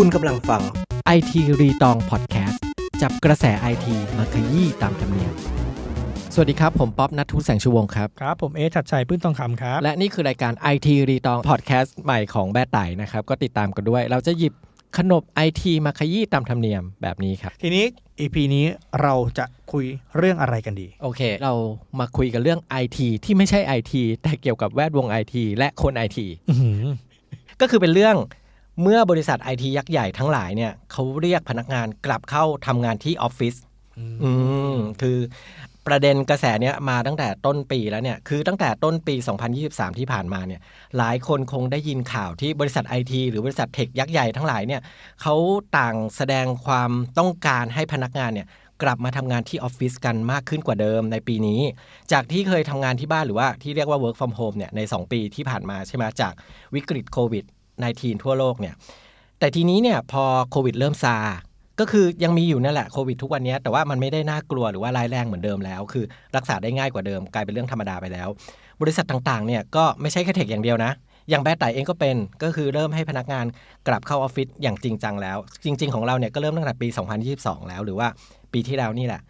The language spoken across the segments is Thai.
คุณกำลังฟัง IT รีตองพอดแคสต์จับกระแสไอทีมาขยี้ตามธรรมเนียมสวัสดีครับ ผมป๊อบนัททุแสงชูวงศ์ครับ ครับ ผมเอชัดชัยพื้นทองคำครับ และนี่คือรายการ IT รีตองพอดแคสต์ใหม่ของแบทไต่นะครับ ก็ติดตามกันด้วย เราจะหยิบขนบไอทีมาขยี้ตามธรรมเนียมแบบนี้ครับ ทีนี้ EP นี้เราจะคุยเรื่องอะไรกันดี โอเค เรามาคุยกันเรื่อง IT ที่ไม่ใช่ IT แต่เกี่ยวกับแวดวง IT และคน IT อื้อหือก็คือเป็นเรื่อง เมื่อบริษัทไอทียักษ์ใหญ่ทั้งหลายเนี่ยเขาเรียกพนักงานกลับเข้าทำงานที่ออฟฟิศอืมคือประเด็นกระแสเนี้ยมาตั้งแต่ต้นปีแล้วเนี่ยคือตั้งแต่ต้นปี 2023 ที่ผ่านมาเนี่ยหลายคนคงได้ยินข่าวที่บริษัทไอทีหรือบริษัทเทคยักษ์ใหญ่ทั้งหลายเนี่ยเขาต่างแสดงความต้องการให้พนักงานเนี่ยกลับมาทำงานที่ออฟฟิศกันมากขึ้นกว่าเดิมในปีนี้ จากที่เคยทำงานที่บ้านหรือว่าที่เรียกว่า work from home เนี่ยใน 2 ปีที่ผ่านมาใช่ไหมจากวิกฤตโควิด 19 ทั่วโลกเนี่ยแต่ทีนี้เนี่ยพอโควิดเริ่มซา ก็คือยังมีอยู่นั่นแหละโควิดทุกวันนี้แต่ว่ามันไม่ได้น่ากลัวหรือว่าร้ายแรงเหมือนเดิมแล้ว คือรักษาได้ง่ายกว่าเดิมกลายเป็นเรื่องธรรมดาไปแล้ว บริษัทต่างๆเนี่ยก็ไม่ใช่แค่เทคอย่างเดียวนะ อย่างแบรนด์ไตเองก็เป็นก็คือเริ่มให้พนักงานกลับเข้าออฟฟิศอย่างจริงจังแล้ว จริง ๆ ของเราเนี่ยก็เริ่มตั้งแต่ปี 2022 แล้วหรือว่าปีที่แล้วนี่แหละ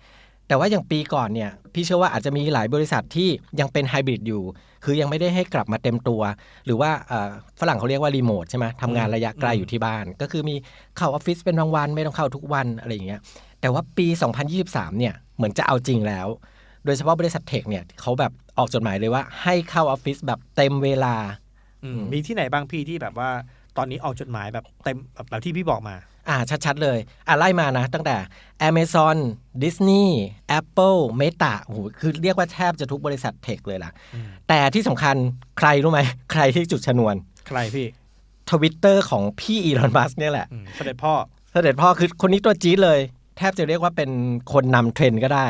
แต่ว่าอย่างปีก่อนเนี่ยพี่เชื่อว่าอาจจะมีหลายบริษัทที่ยังเป็นไฮบริดอยู่ คือยังไม่ได้ให้กลับมาเต็มตัว หรือว่าเอ่อฝรั่งเขาเรียกว่ารีโมทใช่ไหมทำงานระยะไกลอยู่ที่บ้าน ก็คือมีเข้าออฟฟิศเป็นบางวันไม่ต้องเข้าทุกวันอะไรอย่างเงี้ยแต่ว่าปี 2023 เนี่ยเหมือนจะเอาจริงแล้ว โดยเฉพาะบริษัทเทคเนี่ยเขาแบบออกจดหมายเลยว่าให้เข้าออฟฟิศแบบเต็มเวลาอืมมีที่ไหนบ้างพี่ที่แบบว่าตอนนี้ออกจดหมายแบบเต็มแบบแบบที่พี่บอกมา อ่าชัดๆ เลยอ่าไล่มานะ ตั้งแต่ Amazon Disney Apple Meta โอ้โหคือเรียกว่าแทบจะทุกบริษัทเทคเลยล่ะอืมแต่ที่สำคัญใครรู้ไหม ใครที่จุดชนวน ใครพี่ทวิตเตอร์ของพี่อีลอนมัสเนี่ยแหละอืมเสด็จพ่อเสด็จพ่อคือคนนี้ตัวจี๊ดเลย แทบจะเรียกว่าเป็นคนนำเทรนด์ก็ได้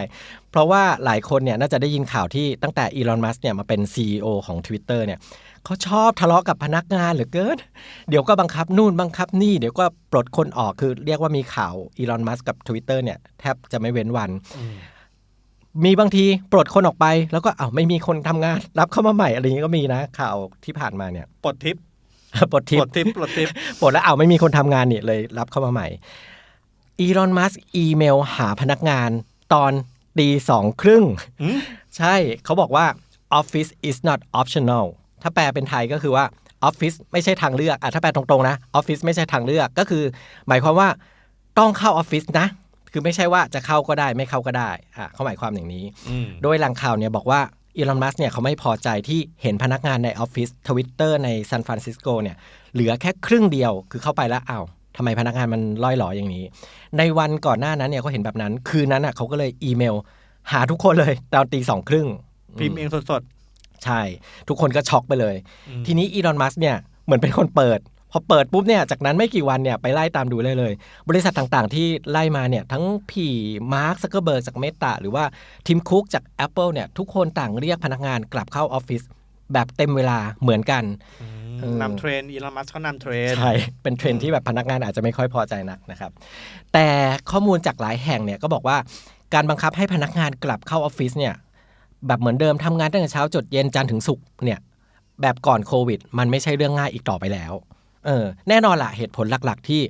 เพราะว่าหลายคนเนี่ยน่าจะได้ยินข่าวที่ตั้งแต่อีลอนมัสเนี่ยมาเป็น CEO ของ Twitter เนี่ย เขาชอบทะเลาะกับพนักงานเหลือเกิน เดี๋ยวก็บังคับนู่นบังคับนี่ เดี๋ยวก็ปลดคนออกคือเรียกว่ามีข่าวอีลอนมัสกับ Twitter เนี่ยแทบจะไม่เว้นวันอืมมีบางทีปลดคนออกไป แล้วก็อ้าวไม่มีคนทำงาน รับเข้ามาใหม่อะไรอย่างนี้ก็มีนะ ข่าวที่ผ่านมาเนี่ยปลดทิปปลดทิปปลดทิปปลดทิปปลดแล้วอ้าวไม่มีคนทำงานนี่เลยรับเข้ามาใหม่อีลอนมัสอีเมลหาพนักงานตอนตีสองครึ่งอืมใช่เขาบอกว่า office is not optional ถ้าแปลเป็นไทยก็คือว่า office ไม่ใช่ทางเลือกอะถ้าแปลตรงๆนะ office ไม่ใช่ทางเลือกก็คือ หมายความว่าต้องเข้าออฟฟิศนะ คือไม่ใช่ว่าจะเข้าก็ได้ไม่เข้าก็ได้อะเขาหมายความอย่างนี้อืมโดยแหล่งข่าวเนี่ยบอกว่าอีลอนมัสเนี่ยเขาไม่พอใจที่เห็นพนักงานในออฟฟิศทวิตเตอร์ในซานฟรานซิสโกเนี่ยเหลือแค่ครึ่งเดียวคือเข้าไปแล้วอ้าวทำไมพนักงานมันล่อยหลออย่างนี้ ในวันก่อนหน้านั้นเนี่ยเขาเห็นแบบนั้น คืนนั้นอะเขาก็เลยอีเมล หาทุกคนเลยตอนตีสองครึ่งพิมพ์เองสด ใช่ ทุกคนก็ช็อกไปเลยๆอืมทีนี้อีลอนมัสเนี่ยเหมือนเป็นคนเปิด พอเปิดปุ๊บเนี่ยจากนั้นไม่กี่วันเนี่ยไปไล่ตามดูเลยเลย บริษัทต่างๆ ที่ไล่มาเนี่ยทั้งพี่มาร์คซักเกอร์เบิร์กจากเมตาหรือว่าทีมคุกจาก Apple เนี่ยทุกคนต่างเรียกพนักงานกลับเข้าออฟฟิศแบบเต็มเวลาเหมือนกันอืมเออนำเทรนอีลอนมัสเขานำเทรนใช่เป็นเทรนด์ที่แบบพนักงานอาจจะไม่ค่อยพอใจนักนะครับ แต่ข้อมูลจากหลายแห่งเนี่ยก็บอกว่าการบังคับให้พนักงานกลับเข้าออฟฟิศเนี่ย แบบเหมือนเดิมทำงานตั้งแต่เช้าจดเย็นจันทร์ถึงศุกร์เนี่ยแบบก่อนโควิด มันไม่ใช่เรื่องง่ายอีกต่อไปแล้วเออแน่นอนละเหตุผลหลักๆ ที่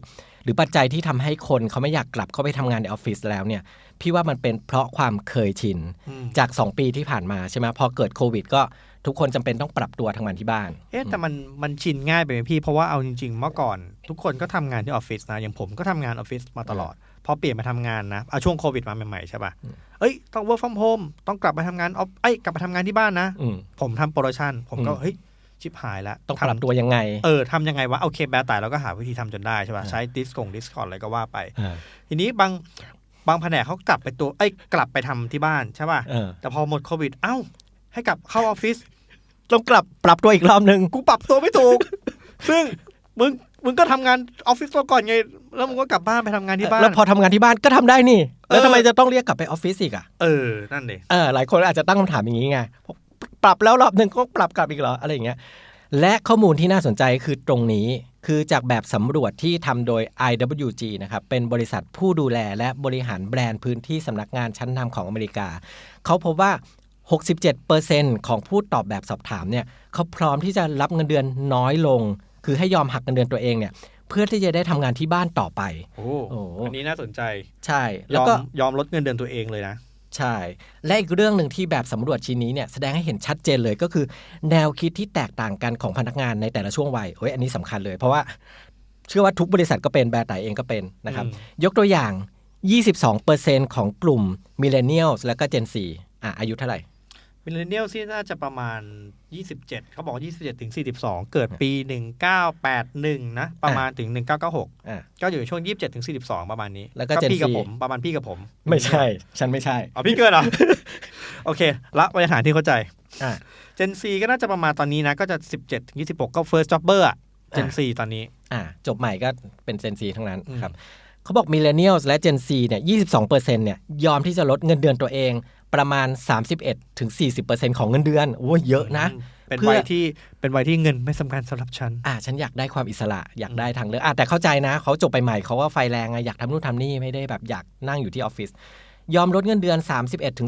หรือปัจจัยที่ทำให้คนเขาไม่อยากกลับเข้าไปทำงานในออฟฟิศแล้วเนี่ยพี่ว่ามันเป็นเพราะความเคยชินอืมจาก 2 ปีที่ผ่านมาใช่ไหมพอเกิดโควิด ก็ทุกคนจำเป็นต้องปรับตัวทำงานที่บ้าน เอ๊ะแต่มันมันชินง่ายไปไหมพี่ เพราะว่าเอาจริงๆเมื่อก่อน ทุกคนก็ทำงานที่ออฟฟิศนะอย่างผมก็ทำงานออฟฟิศมาตลอด พอเปลี่ยนมาทำงานนะเอาช่วงโควิดมาใหม่ๆใช่ป่ะเอ้ยต้อง work from home ต้องกลับมาทำงานออฟเอ้ยกลับมาทำงานที่บ้านนะอืมผมทำโปรดักชันผมก็อืมเฮ้ยชิบหายแล้วต้องปทำรับตัวยังไง เออทำยังไงวะโอเคแบร์แต่เราก็หาวิธีทำจนได้ใช่ป่ะอ่าใช้ดิสกงดิสคอร์อะไรก็ว่าไปอ่าทีนี้บางบางแผนกเขากลับไปตัวเอ้ยกลับไปทำที่บ้านใช่ป่ะเออแต่พอหมดโควิด เอ้า ให้กลับเข้าออฟฟิศต้องกลับปรับตัวอีกรอบหนึ่งกูปรับตัวไม่ถูก ซึ่งมึง มึงก็ทำงานออฟฟิศมาก่อนไง แล้วมึงก็กลับบ้านไปทำงานที่บ้าน แล้วพอทำงานที่บ้านก็ทำได้นี่ แล้วเออทำไมจะต้องเรียกกลับไปออฟฟิศอีกอะ เออ นั่นเองเออ หลายคนอาจจะตั้งคำถามอย่างนี้ไง ปรับแล้วรอบหนึ่งก็ปรับกลับอีกเหรอ อะไรอย่างเงี้ย และข้อมูลที่น่าสนใจคือตรงนี้ คือจากแบบสำรวจที่ทำโดย IWG นะครับ เป็นบริษัทผู้ดูแลและบริหารแบรนด์พื้นที่สำนักงานชั้นนำของอเมริกา เขาพบว่า67%ของผู้ตอบแบบสอบถามเนี่ยเขาพร้อมที่จะรับเงินเดือนน้อยลง คือให้ยอมหักเงินเดือนตัวเองเนี่ยเพื่อที่จะได้ทำงานที่บ้านต่อไป โอ้โอ้อันนี้น่าสนใจ ใช่ยแล้วอมก็ยอมลดเงินเดือนตัวเองเลยนะ ใช่ และอีกเรื่องหนึ่งที่แบบสำรวจชิ้นนี้เนี่ยแสดงให้เห็นชัดเจนเลยก็คือ แนวคิดที่แตกต่างกันของพนักงานในแต่ละช่วงวัยโอ้ยอันนี้สำคัญเลย เพราะว่าเชื่อว่าทุกบริษัทก็เป็นแบรนด์ไต่เองก็เป็นนะครับอืมยกตัวอย่าง 22%ของกลุ่มมิเลเนียลและก็ Gen 4อะอายุเท่าไหร่ มิเลเนียลที่น่าจะประมาณ 27 เขาบอก 27 ถึง 42 เกิดปี 1981 นะ ประมาณถึง 1996อะก็อยู่ในช่วง 27 ถึง 42 ประมาณนี้ แล้วก็ Gen พี่กับ Z ผมประมาณพี่กับผม ไม่ใช่ ฉันไม่ใช่ อ๋อ พี่เกิดเหรอ โอเค ละบริหารที่เข้าใจอะ Gen C ก็น่าจะประมาณตอนนี้นะ ก็จะ 17 ถึง 26 ก็ first jobber อะ Gen อะ C ตอนนี้ อะจบใหม่ก็เป็น Gen 4ทั้งนั้นอืมครับ เขาบอกมิเลเนียลและ Gen 4เนี่ย22%เนี่ยยอมที่จะลดเงินเดือนตัวเองประมาณ 31ถึง40%ของเงินเดือนโอ้ยเยอะนะ เป็นเพื่อวัยที่เป็นวัยที่เงินไม่สำคัญสำหรับฉัน อะฉันอยากได้ความอิสระอยากได้ทางเลือกอะแต่เข้าใจนะ เขาจบไปใหม่เขาก็ไฟแรงไงอยากทำนู่นทำนี่ไม่ได้แบบอยากนั่งอยู่ที่ออฟฟิศยอมลดเงินเดือน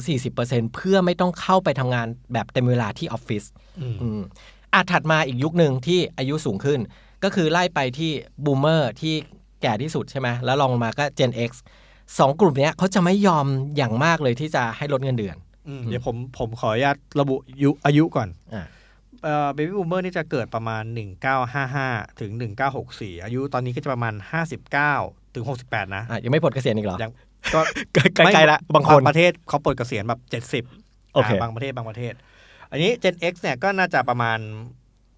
31-40%เพื่อไม่ต้องเข้าไปทำงานแบบเต็มเวลาที่ออฟฟิศอืมอืมอะถัดมาอีกยุคหนึ่งที่อายุสูงขึ้น ก็คือไล่ไปที่บูมเมอร์ที่ แก่ที่สุดใช่ไหมแล้วลองลงมาก็ Gen X สองกลุ่มเนี้ยเขาจะไม่ยอมอย่างมากเลยที่จะให้ลดเงินเดือนอืมเดี๋ยวผมผมขออนุญาตระบุอายุอายุก่อนอะเอ่อ baby boomer นี่จะเกิดประมาณ 1955 ถึง 1964 อายุตอนนี้ก็จะประมาณ 59 ถึง 68 นะอะยังไม่ปลดเกษียณอีกเหรอยังก็ใกล้ๆละบางคนประเทศเขาปลดเกษียณแบบ 70โอเคาบางประเทศบางประเทศ อันนี้ Gen X เนี่ยก็น่าจะประมาณ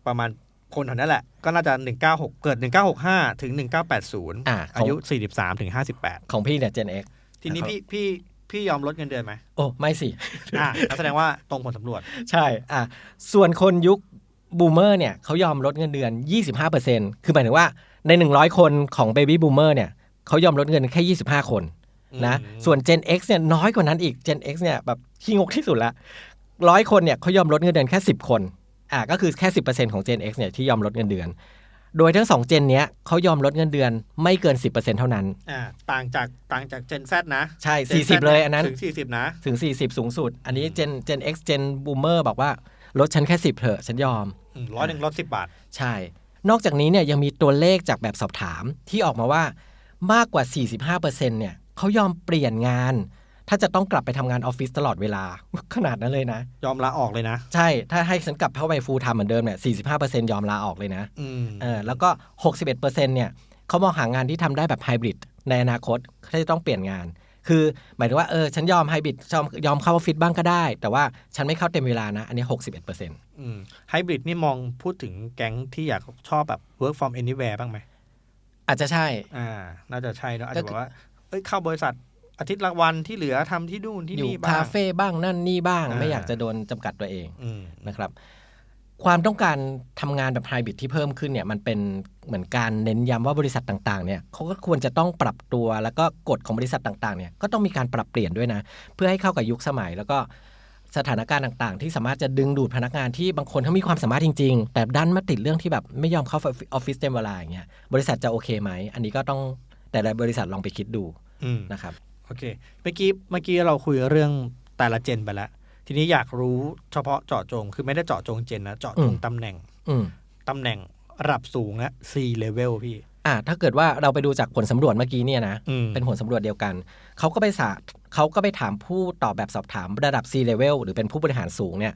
ประมาณ คนแถวนั้นแหละ ก็น่าจะ 196 เกิด 1965 ถึง 1980 อะขอาองยุ 43 ถึง 58 ของพี่เนี่ย Gen X ทีนี้ครับพี่พี่พี่ยอมลดเงินเดือนไหมโอ้ ไม่สิ อ่าแสดงว่าตรงผลสำรวจ ใช่ อะส่วนคนยุคบูมเมอร์เนี่ยเขายอมลดเงินเดือน 25%คือหมายถึงว่าใน 100 คนของ Baby Boomer เนี่ยเขายอมลดเงินแค่ 25 คนนะอืมส่วน Gen X เนี่ยน้อยกว่านั้นอีก Gen X เนี่ยแบบขี้งกที่สุดละร้อยคนเนี่ยเขายอมลดเงินเดือนแค่ 10 คน อะก็คือแค่ 10%ของ Gen X เนี่ยที่ยอมลดเงินเดือน โดยทั้งสองเจนเนี้ยเขายอมลดเงินเดือนไม่เกิน 10%เท่านั้นอ่าต่างจากต่างจาก Gen Z นะใช่ Gen Z 40 เลยอันนั้นถึง 40 นะ ถึง 40 สูงสุด อันนี้ Gen Gen X Gen Boomer บอกว่าลดฉันแค่ 10เถอะฉันยอมร้อยหนึ่งลดสิบบาท ใช่ นอกจากนี้เนี่ยยังมีตัวเลขจากแบบสอบถามที่ออกมาว่ามากกว่า 45%เนี่ยเขายอมเปลี่ยนงาน ถ้าจะต้องกลับไปทำงานออฟฟิศตลอดเวลา ขนาดนั้นเลยนะ ยอมลาออกเลยนะ ใช่ถ้าให้ฉันกลับเข้าไปฟูลไทม์เหมือนเดิมเนี่ย45%ยอมลาออกเลยนะอืมเออแล้วก็61%เนี่ยเขามองหางานที่ทำได้แบบไฮบริดในอนาคตเขาจะต้องเปลี่ยนงาน คือหมายถึงว่าเออฉันยอมไฮบริดยอมยอมเข้าออฟฟิศบ้างก็ได้ แต่ว่าฉันไม่เข้าเต็มเวลานะ อันนี้61%อืมไฮบริดนี่มองพูดถึงแก๊งที่อยากชอบแบบ work from anywhere บ้างไหมอาจจะใช่ อ่า น่าจะใช่เนอะอาจก็จะคือบอกว่าเอ้ยเข้าบริษัท อาทิตย์ละวันที่เหลือทำที่นู่นที่อยู่นี่บ้างคาเฟ่บ้างนั่นนี่บ้างอ่าไม่อยากจะโดนจำกัดตัวเองอืมนะครับ ความต้องการทำงานแบบไฮบริดที่เพิ่มขึ้นเนี่ยมันเป็นเหมือนการเน้นย้ำว่าบริษัทต่างๆเนี่ยเขาก็ควรจะต้องปรับตัวแล้วก็กฎของบริษัทต่างๆเนี่ยก็ต้องมีการปรับเปลี่ยนด้วยนะ เพื่อให้เข้ากับยุคสมัยแล้วก็สถานการณ์ต่างๆ ที่สามารถจะดึงดูดพนักงานที่บางคนเขามีความสามารถจริง ๆ แต่ดันมาติดเรื่องที่แบบไม่ยอมเข้าออฟฟิศเต็มเวลาอย่างเงี้ยบริษัทจะโอเคไหม อันนี้ก็ต้องแต่ละบริษัทลองไปคิดดูอืมนะครับ โอเค เมื่อกี้เมื่อกี้เราคุยเรื่องแต่ละเจนไปแล้ว ทีนี้อยากรู้เฉพาะเจาะจง คือไม่ได้เจาะจงเจนนะ เจาะจงอืมตำแหน่งอืมตำแหน่งระดับสูงอะ C level พี่ อ่า ถ้าเกิดว่าเราไปดูจากผลสำรวจเมื่อกี้เนี่ยนะอืมเป็นผลสำรวจเดียวกัน เขาก็ไปสาเขาก็ไปถามผู้ตอบแบบสอบถามระดับ C level หรือเป็นผู้บริหารสูงเนี่ย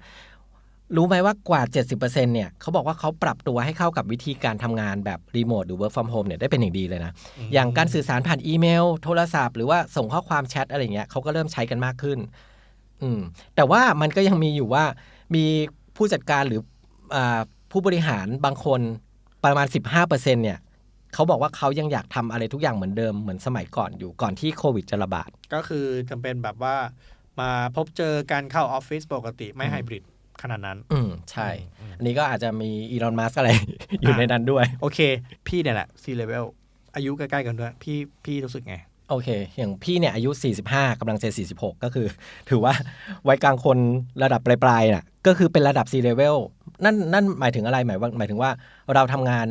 รู้ไหมว่ากว่า 70%เนี่ยเขาบอกว่าเขาปรับตัวให้เข้ากับวิธีการทำงานแบบรีโมทหรือ work from home เนี่ยได้เป็นอย่างดีเลยนะ อย่างการสื่อสารผ่านอีเมล โทรศัพท์ หรือว่าส่งข้อความแชทอะไรเงี้ยเขาก็เริ่มใช้กันมากขึ้น อืม แต่ว่ามันก็ยังมีอยู่ว่ามีผู้จัดการหรืออาผู้บริหารบางคนประมาณ 15%เนี่ยเขาบอกว่าเขายังอยากทำอะไรทุกอย่างเหมือนเดิมเหมือนสมัยก่อนอยู่ก่อนที่โควิดจะระบาด ก็คือจำเป็นแบบว่ามาพบเจอการเข้าออฟฟิศปกติไม่อืมไฮบริด ขนาดนั้น อืมใช่อืมอันนี้ก็อาจจะมีอีลอนมัสอะไร อยู่ในนั้นด้วย โอเค พี่เนี่ยแหละ C level อายุใกล้ๆกันด้วย พี่พี่รู้สึกไง โอเค อย่างพี่เนี่ยอายุ 45กำลังจะ46 ก็คือ ถือว่าวัยกลางคนระดับปลายๆน่ะก็คือเป็นระดับ C level นั่นนั่นหมายถึงอะไรหมายว่าหมายถึงว่าเราทำงาน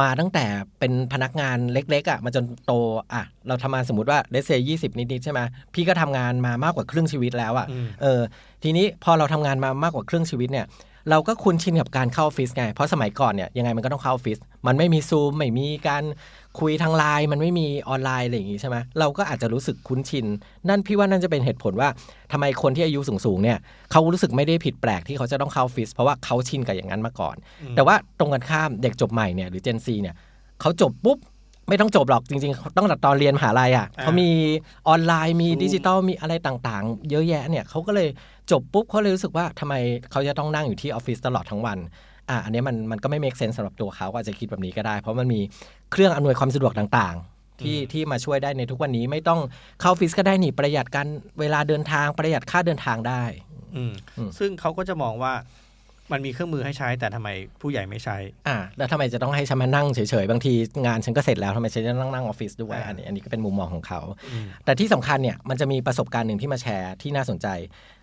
มาตั้งแต่เป็นพนักงานเล็กๆอะมาจนโตอะเราทำงานสมมติว่าเลเซยี่สิบนิดๆใช่ไหมพี่ก็ทำงานมามากกว่าครึ่งชีวิตแล้วอะอืมเออทีนี้พอเราทำงานมามากกว่าครึ่งชีวิตเนี่ย เราก็คุ้นชินกับการเข้าออฟฟิศไง เพราะสมัยก่อนเนี่ยยังไงมันก็ต้องเข้าออฟฟิศมันไม่มีซูมไม่มีการคุยทางไลน์มันไม่มีออนไลน์อะไรอย่างงี้ใช่ไหมเราก็อาจจะรู้สึกคุ้นชิน นั่นพี่ว่านั่นจะเป็นเหตุผลว่าทำไมคนที่อายุสูงๆเนี่ยเขารู้สึกไม่ได้ผิดแปลกที่เขาจะต้องเข้าออฟฟิศเพราะว่าเขาชินกับอย่างนั้นมาก่อน แต่ว่าตรงกันข้ามเด็กจบใหม่เนี่ยหรือ Gen Z เนี่ยเขาจบปุ๊บไม่ต้องจบหรอกจริงๆเขาต้องตอนเรียนมหาลัยอะอ่าเขามีออนไลน์มี Zoom ดิจิตอลมีอะไรต่างๆ เยอะแยะเนี่ยเขาก็เลย จบปุ๊บเขาเลยรู้สึกว่าทำไมเขาจะต้องนั่งอยู่ที่ออฟฟิศตลอดทั้งวันอะอันเนี้ยมันมันก็ไม่ make sense สำหรับตัวเขาก็อาจจะคิดแบบนี้ก็ได้ เพราะมันมีเครื่องอำนวยความสะดวกต่างๆ ที่ที่มาช่วยได้ในทุกวันนี้ไม่ต้องเข้าออฟฟิศก็ได้นี่ประหยัดการเวลาเดินทางประหยัดค่าเดินทางได้ อืมอืมซึ่งเขาก็จะมองว่ามันมีเครื่องมือให้ใช้แต่ทำไมผู้ใหญ่ไม่ใช้ อ่า แล้วทำไมจะต้องให้ฉันมานั่งเฉยๆ บางทีงานฉันก็เสร็จแล้วทำไมฉันจะต้องนั่งออฟฟิศด้วยอ่าอันนี้อันนี้ก็เป็นมุมมองของเขาอืมแต่ที่สำคัญเนี่ยมันจะมีประสบการณ์หนึ่งที่มาแชร์ที่น่าสนใจ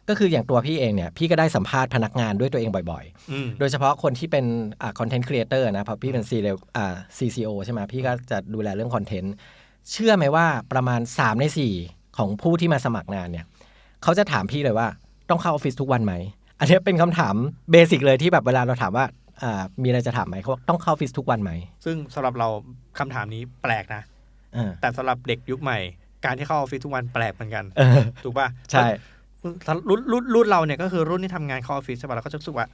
ก็คืออย่างตัวพี่เองเนี่ยพี่ก็ได้สัมภาษณ์พนักงานด้วยตัวเองบ่อยอืมๆโดยเฉพาะคนที่เป็นอ่าคอนเทนต์ครีเอเตอร์นะเพราะพี่เป็น C อ่า CCO ใช่ไหมพี่ก็จะดูแลเรื่องคอนเทนต์เชื่อไหมว่าประมาณ 3 ใน 4 ของผู้ที่มาสมัครงานเนี่ยเขาจะถามพี่เลยว่าต้องเข้าออฟฟิศทุกวันไหม อันนี้เป็นคำถามเบสิกเลยที่แบบเวลาเราถามว่าอ่ามีอะไรจะถามไหมเขาบอกต้องเข้าออฟฟิศทุกวันไหม ซึ่งสำหรับเราคำถามนี้แปลกนะเออแต่สำหรับเด็กยุคใหม่ การที่เข้าออฟฟิศทุกวันแปลกเหมือนกันเออถูกป่ะใช่ รุ่นรุ่นรุ่นเราเนี่ยก็คือรุ่นที่ทำงานเข้าออฟฟิศใช่ป่ะเราก็จะรู้สึกว่า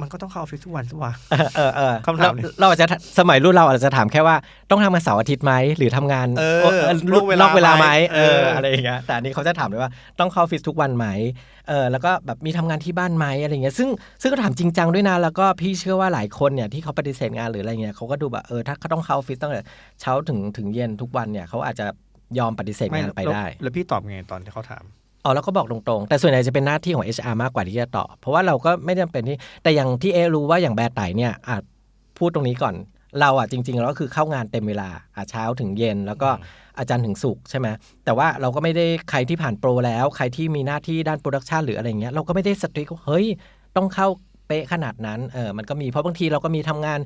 มันก็ต้องเข้าออฟฟิศทุกวันสิวะ เออเออเออคำถามเรนี้เราอาจจะสมัยรุ่นเราอาจจะถามแค่ว่าต้องทำงานเสาร์อาทิตย์ไหมหรือทำงานเออเออนอกเวลานอกเวลาไหมไหมเออเออออะไรอย่างเงี้ยแต่อันนี้เขาจะถามเลยว่าต้องเข้าออฟฟิศทุกวันไหมเออแล้วก็แบบมีทำงานที่บ้านไหมอะไรเงี้ยซึ่งซึ่งก็ถามจริงจังด้วยนะแล้วก็พี่เชื่อว่าหลายคนเนี่ยที่เขาปฏิเสธงานหรืออะไรเงี้ยเขาก็ดูแบบเออถ้าเขาต้องเข้าออฟฟิศตั้งแต่เช้าถึงถึงเย็นทุกวันเนี่ยเขาอาจจะยอมปฏิเสธงานไปได้แล้วแล้วพี่ตอบไงตอนที่เขาถาม อ๋อแล้วก็บอกตรงๆ แต่ส่วนใหญ่จะเป็นหน้าที่ของ HR มากกว่าที่จะตอบ เพราะว่าเราก็ไม่จำเป็นที่ แต่อย่างที่เอรู้ว่าอย่างแบร์ไตเนี่ยอาจพูดตรงนี้ก่อน เราอะจริงๆแล้วก็คือเข้างานเต็มเวลาอะเช้าถึงเย็นแล้วก็อาจารย์ถึงสุกร์ใช่ไหมแต่ว่าเราก็ไม่ได้ใครที่ผ่านโปรแล้ว ใครที่มีหน้าที่ด้านโปรดักชันหรืออะไรเงี้ยเราก็ไม่ได้สตริกเฮ้ยต้องเข้าเป๊ะขนาดนั้นเออมันก็มีเพราะบางทีเราก็มีทำงาน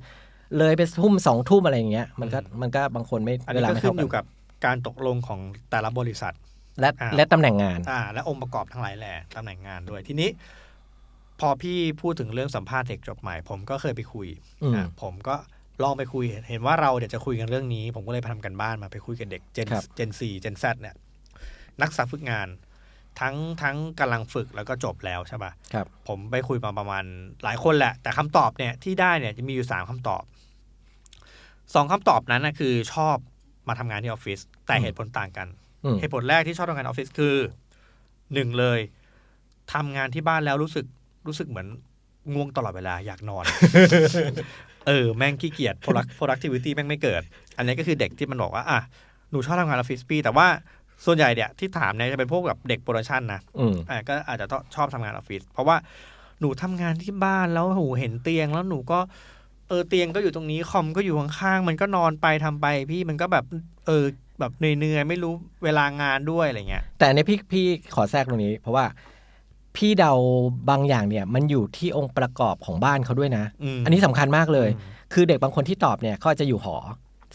เลยไปทุ่มสองทุ่มอะไรอย่างเงี้ยมันก็มันก็บางคนไม่อันเวนี้ลาก็ไม่ขึ้เท่านอยู่กันกับการตกลงของแต่ละบริษัท และอ่า และตำแหน่งงาน อ่าและองค์ประกอบทั้งหลายแหล่ตำแหน่งงานด้วยทีนี้ พอพี่พูดถึงเรื่องสัมภาษณ์เด็กจบใหม่ ผมก็เคยไปคุยอืมอะผมก็ลองไปคุยเห็นว่าเราเดี๋ยวจะคุยกันเรื่องนี้ ผมก็เลยไปทำกันบ้านมาไปคุยกับเด็กเจนครับ เจนซีเจนแซเนี่ยนักศึกษาฝึกงาน ทั้งทั้งกำลังฝึกแล้วก็จบแล้วใช่ปะ ครับ ผมไปคุยมาประมาณหลายคนแหละ แต่คำตอบเนี่ยที่ได้เนี่ยจะมีอยู่สามคำตอบสองคำตอบนั้นนะคือชอบมาทำงานที่ออฟฟิศแต่อืม เหตุผลต่างกันอืม เหตุผลแรกที่ชอบทำงานออฟฟิศคือหนึ่งเลยทำงานที่บ้านแล้วรู้สึกรู้สึกเหมือนง่วงตลอดเวลาอยากนอน เออ แม่งขี้เกียจ product productivity แม่งไม่เกิด อันนี้ก็คือเด็กที่มันบอกว่าอะหนูชอบทำงานออฟฟิศพี่แต่ว่าส่วนใหญ่เนี่ยที่ถามเนี่ยจะเป็นพวกแบบเด็กโปรดักชันนะอืมอะก็อาจจะต้องชอบทำงานออฟฟิศเพราะว่าหนูทำงานที่บ้านแล้วหูเห็นเตียงแล้วหนูก็เออเตียงก็อยู่ตรงนี้คอมก็อยู่ข้างๆมันก็นอนไปทำไปพี่มันก็แบบเออ แบบเหนื่อยๆไม่รู้เวลางานด้วยอะไรเงี้ย แต่อันนี้พี่พี่ขอแทรกตรงนี้ เพราะว่าพี่เดาบางอย่างเนี่ย มันอยู่ที่องค์ประกอบของบ้านเขาด้วยนะมอันนี้สำคัญมากเลย อืม คือเด็กบางคนที่ตอบเนี่ยเขาอาจจะอยู่หอ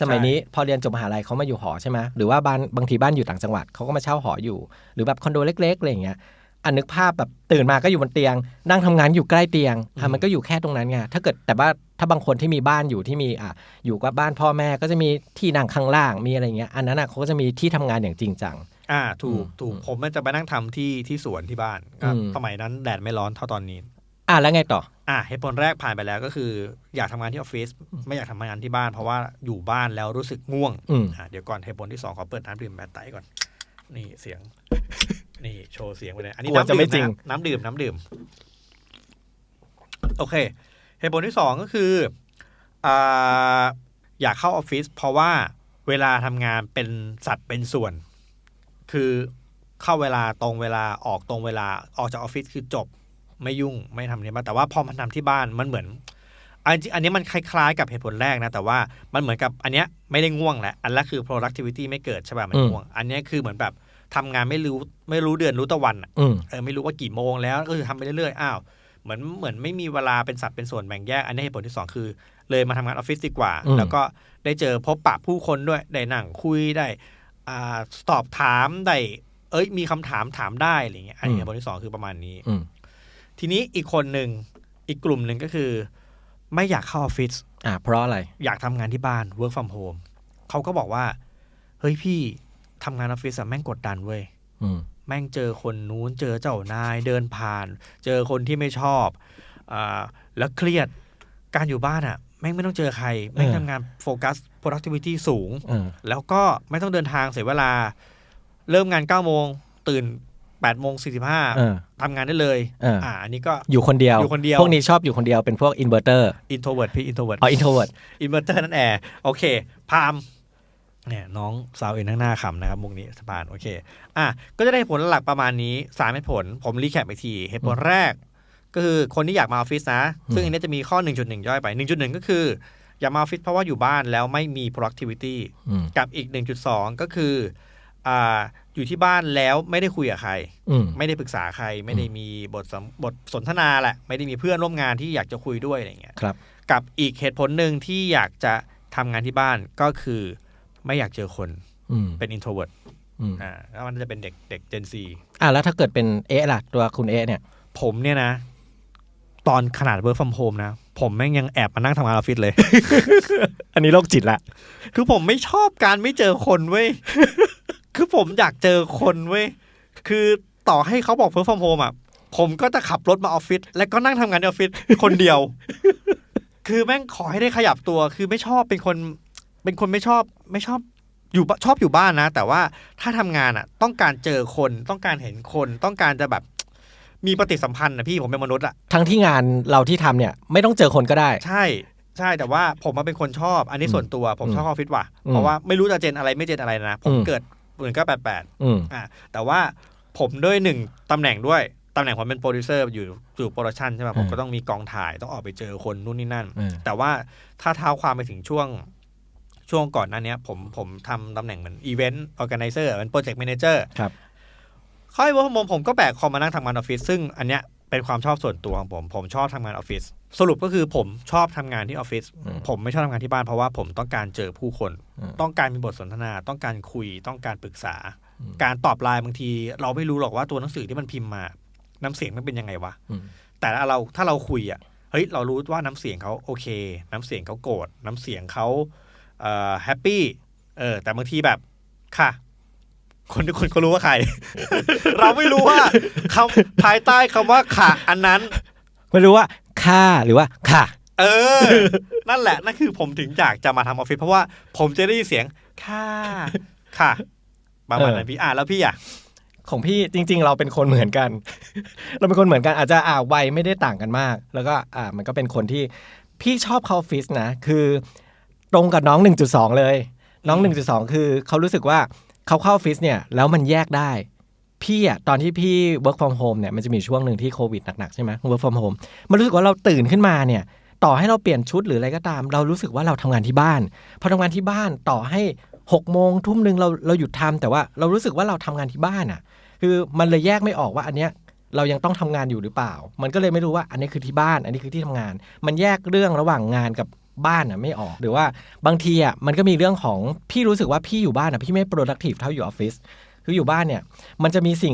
สมัยใช่นี้พอเรียนจบมหาลัยเขามาอยู่หอใช่ไหมหรือว่าบ้านบางทีบ้านอยู่ต่างจังหวัดเขาก็มาเช่าหออยู่ หรือแบบคอนโดเล็กๆอะไรอย่างเงี้ย อันนึกภาพแบบตื่นมาก็อยู่บนเตียง นั่งทำงานอยู่ใกล้เตียงอะมันก็อยู่แค่ตรงนั้นไงถ้าเกิดแต่ว่าถ้าบางคนที่มีบ้านอยู่ที่มีอะอยู่กับบ้านพ่อแม่ก็จะมีที่นั่งข้างล่างมีอะไรเงี้ยอันนั้นอะเขาก็จะมีที่ทำงานอย่างจริงจังอ่าถูกอืมถูกอืมผมมันจะไปนั่งทำที่ที่สวนที่บ้านก็อืมสมัยนั้นแดดไม่ร้อนเท่าตอนนี้ อะแล้วไงต่อ อะเหตุผลแรกผ่านไปแล้วก็คือ อยากทำงานที่ออฟฟิศไม่อยากทำงานที่บ้าน เพราะว่าอยู่บ้านแล้วรู้สึกง่วงอืมอะเดี๋ยวก่อนเหตุผลที่สองขอเปิดน้ำดื่มแบตไตก่อน นี่เสียง นี่โชว์เสียงไปเลยอันนี้กลัวน้ำจะดื่ไม่มจริงนะน้ำดื่มน้ำดื่ม โอเคเหตุผลที่สองก็คืออ่าอยากเข้าออฟฟิศเพราะว่าเวลาทำงานเป็นสัตว์เป็นส่วน คือเข้าเวลาตรงเวลาออกตรงเวลาออกจากออฟฟิศคือจบไม่ยุ่งไม่ทำเนี่ยบ้านแต่ว่าพอมันทำที่บ้านมันเหมือนอันจริงอันนี้มันคล้ายๆกับเหตุผลแรกนะ แต่ว่ามันเหมือนกับอันเนี้ยไม่ได้ง่วงแหละ อันแรกคือ productivity ไม่เกิดใช่ป่ะมันอืมง่วง อันเนี้ยคือเหมือนแบบ ทำงานไม่รู้ไม่รู้เดือนรู้ตะวันอะอืมเออไม่รู้ว่ากี่โมงแล้วก็คือทำไปเรื่อยๆอ้าวเหมือนเหมือนไม่มีเวลาเป็นสัดเป็นส่วนแบ่งแยก อันนี้เหตุผลที่สองคือ เลยมาทำงานออฟฟิศดีกว่าอืมแล้วก็ได้เจอพบปะผู้คนด้วยได้นั่งคุยได้อ่าตอบถามได้เอ้ยมีคำถามถามได้อะไรเงี้ยอันนี้เหตุผลที่สองคือประมาณนี้อืมทีนี้อีกคนหนึ่งอีกกลุ่มหนึ่งก็คือ ไม่อยากเข้าออฟฟิศอ่าเพราะอะไรอยากทำงานที่บ้าน work from home เขาก็บอกว่า เฮ้ยพี่ ทำงานออฟฟิศอะแม่งกดดันเว้ยอืมแม่งเจอคนนู้นเจอเจ้านายเดินผ่าน เจอคนที่ไม่ชอบอาแล้วเครียดการอยู่บ้านอะแม่งไม่ต้องเจอใคร แม่งเออทำงานโฟกัส productivity สูงเออแล้วก็ไม่ต้องเดินทางเสียเวลา เริ่มงาน9ก้าโมงตื่น8ปดโมงสี่สิบห้าเออทำงานได้เลยเอออ่าอันนี้ก็อยู่คนเดียวอยู่คนเดียว พวกนี้ชอบอยู่คนเดียวเป็นพวกอินเวอร์เตอร์ introvert พี่ introvert อ๋ออินโทรเวิร์ด inverter นั่นแอร์โอเค พาม เนี่ยน้องสาวเอ็นข้างหน้าขำนะครับมุกนี้สปานโอเคอะก็จะได้ผลหลักประมาณนี้สามเหตุผลผมรีแคปอีกทีเหตุผลแรก ก็คือคนที่อยากมาออฟฟิศนะ ซึ่งอันนี้จะมีข้อ 1.1 ย่อยไป 1.1 ก็คือ อยากมาออฟฟิศเพราะว่าอยู่บ้านแล้วไม่มี productivity อืมกับอีก 1.2 ก็คืออ่าอยู่ที่บ้านแล้วไม่ได้คุยกับใครอืมไม่ได้ปรึกษาใคร ไม่ได้มีบทสมบทสนทนาแหละ ไม่ได้มีเพื่อนร่วมงานที่อยากจะคุยด้วยอะไรอย่างเงี้ยครับ กับอีกเหตุผลหนึ่งที่อยากจะทำงานที่บ้านก็คือ ไม่อยากเจอคนอืมเป็น introvert อืมอ่าแล้วมันจะเป็นเด็กเด็ก Gen Z อ่าแล้วถ้าเกิดเป็นเอะล่ะตัวคุณเอะเนี่ย ผมเนี่ยนะ ตอนขนาด work from home นะ ผมแม่งยังแอบมานั่งทำงานออฟฟิศเลย อันนี้โรคจิตละ คือผมไม่ชอบการไม่เจอคนเว้ย คือผมอยากเจอคนเว้ย คือต่อให้เขาบอก work from home อะผมก็จะขับรถมาออฟฟิศแล้วก็นั่งทำงานในออฟฟิศคนเดียว คือแม่งขอให้ได้ขยับตัว คือไม่ชอบเป็นคน เป็นคนไม่ชอบไม่ชอบอยู่บ้านชอบอยู่บ้านนะ แต่ว่าถ้าทำงานอะ ต้องการเจอคนต้องการเห็นคนต้องการจะแบบมีปฏิสัมพันธ์นะพี่ผมเป็นมนุษย์อะทั้งที่งานเราที่ทำเนี่ย ไม่ต้องเจอคนก็ได้ ใช่ใช่แต่ว่าผมมาเป็นคนชอบ อันนี้ส่วนตัวผมชอบออฟฟิศว่ะอืมเพราะว่าไม่รู้จะเจนอะไรไม่เจนอะไรนะ ผมอืมเกิดหนึ่งก็แปดแปดอืมอะแต่ว่าผมด้วยหนึ่งตำแหน่งด้วยตำแหน่งผมเป็นโปรดิวเซอร์อยู่อยู่โปรดักชันใช่ไหมผมก็ต้องมีกองถ่ายต้องออกไปเจอคนนู่นนี่นั่นเออแต่ว่าถ้าเท้าความไปถึงช่วง ช่วงก่อนหนั้นเนี้ยผมผมทำตำแหน่งเหมือนอีเวนต์ออแกไนเซอร์เป็นโปรเจกต์แมเนเจอร์ครับค่อยว่าผมผมก็แบกคอมมานั่งทำงานออฟฟิศซึ่งอันเนี้ยเป็นความชอบส่วนตัวของผม ผมชอบทำงานออฟฟิศสรุปก็คือผมชอบทำงานที่ออฟฟิศอืมผมไม่ชอบทำงานที่บ้านเพราะว่าผมต้องการเจอผู้คนอืมต้องการมีบทสนทนา ต้องการคุย ต้องการปรึกษาอืมการตอบไลน์บางที เราไม่รู้หรอกว่าตัวหนังสือที่มันพิมพ์มา น้ำเสียงมันเป็นยังไงวะอืมแต่ถ้าเราถ้าเราคุยอะเฮ้ยเรารู้ว่าน้ำเสียงเขาโอเค น้ำเสียงเขาโกรธน้ำเสียงเขาเอ่อ แฮปปี้เออแต่บางทีแบบค่ะคนทุกคนก็รู้ว่าใคร เราไม่รู้ว่าคำภายใต้คำว่าค่ะอันนั้น ไม่รู้ว่าค่าหรือว่าค่ะ เออ นั่นแหละ นั่นคือผมถึงอยากจะมาทำออฟฟิศเพราะว่าผมจะได้ยินเสียงค่ะค่ะประมาณนั้นพี่อ่านแล้วพี่อะของพี่จริง ๆ เราเป็นคนเหมือนกัน เราเป็นคนเหมือนกันอาจจะอ่าวัยไม่ได้ต่างกันมาก แล้วก็อ่ามันก็เป็นคนที่พี่ชอบเข้าออฟฟิศนะ คือ ตรงกับน้อง 1.2 เลย น้อง 1.2 คือเขารู้สึกว่าเขาเข้าออฟฟิศเนี่ยแล้วมันแยกได้พี่อะตอนที่พี่ work from home เนี่ยมันจะมีช่วงหนึ่งที่โควิดหนักๆใช่ไหม work from home มันรู้สึกว่าเราตื่นขึ้นมาเนี่ย ต่อให้เราเปลี่ยนชุดหรืออะไรก็ตาม เรารู้สึกว่าเราทำงานที่บ้านพอทำงานที่บ้านต่อให้หกโมงทุ่มหนึ่งเราเราหยุดทำแต่ว่าเรารู้สึกว่าเราทำงานที่บ้านอะคือมันเลยแยกไม่ออกว่าอันเนี้ยเรายังต้องทำงานอยู่หรือเปล่า มันก็เลยไม่รู้ว่าอันนี้คือที่บ้าน อันนี้คือที่ทำงาน มันแยกเรื่องระหว่างงานกับ บ้านอะไม่ออก หรือว่าบางทีอะมันก็มีเรื่องของพี่รู้สึกว่าพี่อยู่บ้านอะพี่ไม่ productive เท่าอยู่ออฟฟิศคืออยู่บ้านเนี่ยมันจะมีสิ่ง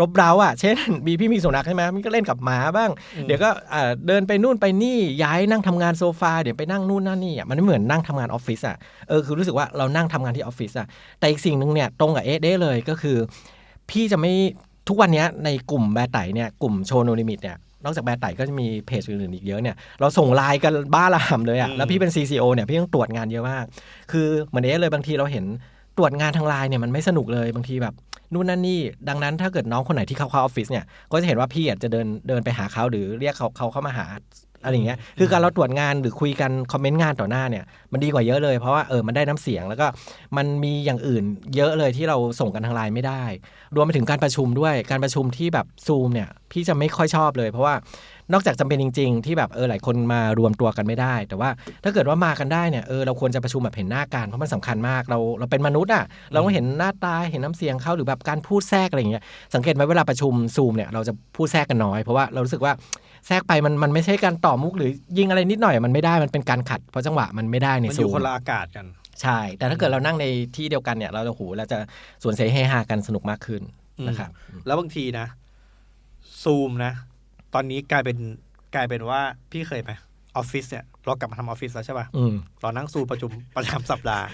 รบเร้าอะ เช่นมีพี่มีสุนัขใช่ไหมมันก็เล่นกับหมาบ้างอืมเดี๋ยวก็อ่าเดินไปนู่นไปนี่ย้ายนั่งทำงานโซฟาเดี๋ยวไปนั่งนู่นนั่นนี่อะมันไม่เหมือนนั่งทำงานออฟฟิศอะเออคือรู้สึกว่าเรานั่งทำงานที่ออฟฟิศอะแต่อีกสิ่งหนึ่งเนี่ยตรงกับเอสเด้เลยก็คือ พี่จะไม่ทุกวันเนี้ยในกลุ่มแบร์ไตเนี่ยกลุ่มโชว์โนลิมิตเนี่ย นอกจากแบร์ไตก็จะมีเพจอื่นๆอีกเยอะเนี่ยเราส่งไลน์กันบ้าระห่ำเลยอะ่ะอืมแล้วพี่เป็น CCO เนี่ยพี่ต้องตรวจงานเยอะมาก คือเหมือนเอสเลยบางทีเราเห็นตรวจงานทางไลน์เนี่ยมันไม่สนุกเลยบางทีแบบนู่นนั่นนี่ ดังนั้นถ้าเกิดน้องคนไหนที่เข้าเข้าออฟฟิศเนี่ย ก็จะเห็นว่าพี่อาจจะเดินเดินไปหาเขาหรือเรียกเขาเขาเข้ามาหา อะไรอย่างเงี้ยคือการเราตรวจงานหรือคุยกันคอมเมนต์งานต่อหน้าเนี่ยมันดีกว่าเยอะเลยเพราะว่าเออมันได้น้ำเสียง แล้วก็มันมีอย่างอื่นเยอะเลยที่เราส่งกันทางไลน์ไม่ได้ รวมไปถึงการประชุมด้วยการประชุมที่แบบซูมเนี่ยพี่จะไม่ค่อยชอบเลย เพราะว่า นอกจากจำเป็นจริง ๆ ที่แบบเออหลายคนมารวมตัวกันไม่ได้ แต่ว่าถ้าเกิดว่ามากันได้เนี่ยเออเราควรจะประชุมแบบเห็นหน้ากัน เพราะมันสำคัญมากเราเราเป็นมนุษย์อะเราต้องเห็นหน้าตาเห็นน้ำเสียงเขาหรือแบบการพูดแทรกอะไรอย่างเงี้ยสังเกตไหมเวลาประชุมซูมเนี่ยเราจะพูดแทรกกันน้อยเพราะว่าเรารู้สึกว่าแทรกไปมันมันไม่ใช่การต่อมุกหรือยิงอะไรนิดหน่อยมันไม่ได้มันเป็นการขัดเพราะจังหวะมันไม่ได้ในมันอซูยู่มคนละอากาศกันใช่ แต่ถ้าเกิดเรานั่งในที่เดียวกันเนี่ย เราจะหูเราจะสวนเสเฮฮากันสนุกมากขึ้นนะครับแล้วบางทีนะ ซูมนะ ตอนนี้กลายเป็นกลายเป็นว่าพี่เคยไหมออฟฟิศเนี่ยเรากลับมาทำออฟฟิศแล้วใช่ป่ะอืมเรานั่งซูมประชุมประจำสัปดาห์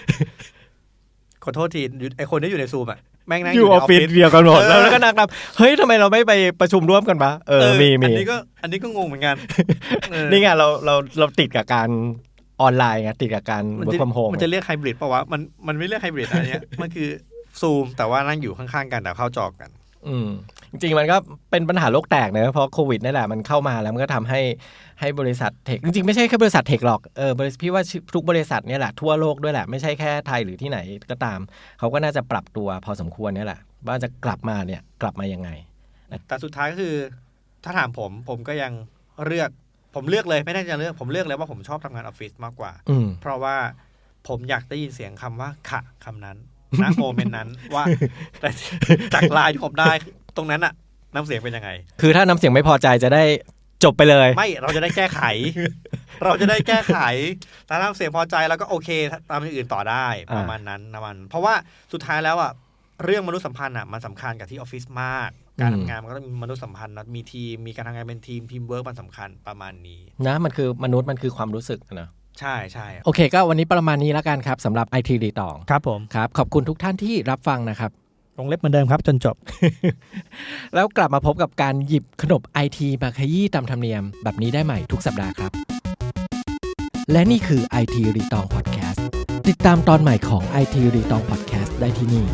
ขอโทษทีอยู่ไอคนที่อยู่ในซูมอะแม่งนั่งออยู่ยู่อในอฟฟิศเดียวกันหมดเออแล้วก็นั่งนับเฮ้ยทำไมเราไม่ไปประชุมร่วมกันปะเออมีมีอันนี้ก็อันนี้ก็งงเหมือนกันเออนี่ไงเราเราเราติดกับการออนไลน์ไงติดกับการมัน work จะ from home มันจะเรียกไฮบริดป่าวะมันมันไม่เรียกไฮบริดอันเนี้ยมันคือซูมแต่ว่านั่งอยู่ข้างๆกันแต่เข้าจอกัน อืม จริงๆมันก็เป็นปัญหาโลกแตกเนอะเพราะโควิดนี่แหละมันเข้ามาแล้วมันก็ทำให้ให้บริษัทเทคจริงๆไม่ใช่แค่บริษัทเทคหรอกเออบริษัทพี่ว่าทุกบริษัทเนี่ยแหละทั่วโลกด้วยแหละไม่ใช่แค่ไทยหรือที่ไหนก็ตาม เขาก็น่าจะปรับตัวพอสมควรเนี่ยแหละว่าจะกลับมาเนี่ยกลับมายังไงแต่สุดท้ายก็คือ ถ้าถามผมผมก็ยังเลือกผมเลือกเลยไม่ได้จะเลือกผมเลือกเลยว่าผมชอบทำงานออฟฟิศมากกว่าอืมเพราะว่าผมอยากได้ยินเสียงคำว่าขะคำนั้นณโมเมนต์นั้นว่าแต่จากไลน์ที่ผมได้ ตรงนั้นอะน้ำเสียงเป็นยังไง คือถ้าน้ำเสียงไม่พอใจจะได้จบไปเลย ไม่เราจะได้แก้ไข เราจะได้แก้ไขแต่ถ้าน้ำเสียงพอใจแล้วก็โอเคตามอย่างอื่นต่อได้อ่าประมาณนั้นนะมัน เพราะว่าสุดท้ายแล้วอะเรื่องมนุษยสัมพันธ์อะมันสำคัญกับที่ออฟฟิศมาก การทำงานมันก็ต้องมีมนุษยสัมพันธ์นะมีทีมมีการทำงานเป็นทีมทีมเวิร์กมันสำคัญประมาณนี้ นะมันคือมนุษย์มันคือความรู้สึกนะใช่ใช่โอเค ก็วันนี้ประมาณนี้แล้วกันครับสำหรับ IT รีตองครับผมครับขอบคุณทุกท่านที่รับฟังนะครับ วงเล็บเหมือนเดิมครับจนจบ แล้วกลับมาพบกับการหยิบขนบไอทีมาขยี้ตามธรรมเนียม แบบนี้ได้ใหม่ทุกสัปดาห์ครับ และนี่คือ IT รีตองพอดแคสต์ติดตามตอนใหม่ของ IT รีตองพอดแคสต์ได้ที่นี่